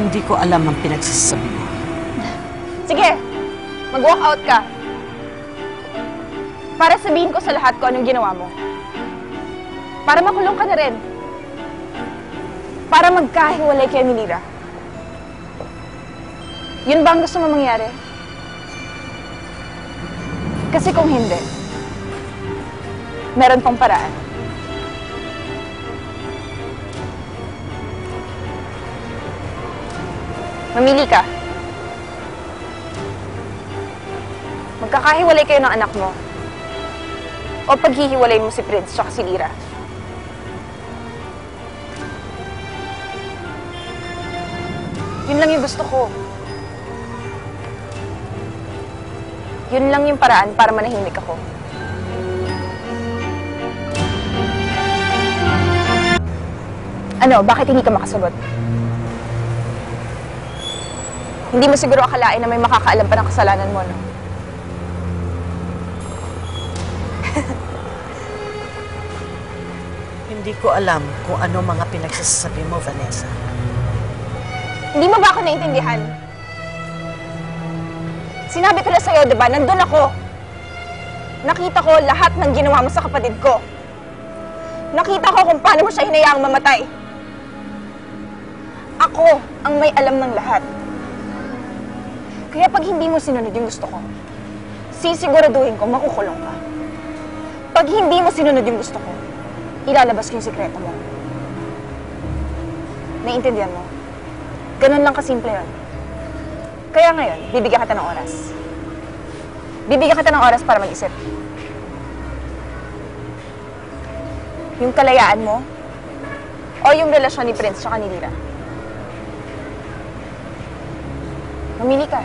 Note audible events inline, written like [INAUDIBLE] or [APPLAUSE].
Hindi ko alam ang pinagsasabi mo. Sige, mag-walk out ka. Para sabihin ko sa lahat ko anong ginawa mo. Para makulong ka na rin. Para magkahiwalay kayo ni Lira. Yun ba ang gusto mo mangyari? Kasi kung hindi, meron pang paraan. Mamili ka. Magkakahiwalay kayo ng anak mo. O paghihiwalay mo si Prince tsaka si Lira. Yun lang yung gusto ko. Yun lang yung paraan para manahimik ako. Ano, bakit hindi ka makasagot? Hindi mo siguro akalain na may makakaalam pa ng kasalanan mo, no? [LAUGHS] Hindi ko alam kung ano mga pinagsasabi mo, Vanessa. Hindi mo ba ako naintindihan? Sinabi ko na sa'yo, di ba? Nandun ako. Nakita ko lahat ng ginawa mo sa kapatid ko. Nakita ko kung paano mo siya hinayaang mamatay. Ako ang may alam ng lahat. Kaya pag hindi mo sinunod yung gusto ko, sisiguraduhin ko makukulong ka. Pag hindi mo sinunod yung gusto ko, ilalabas ko yung sikreto mo. Naiintindihan mo? Ganun lang kasimple yun. Kaya ngayon, bibigyan kita ng oras. Bibigyan kita ng oras para mag-isip. Yung kalayaan mo, o yung relasyon ni Prince tsaka ni Lira. Mamili ka.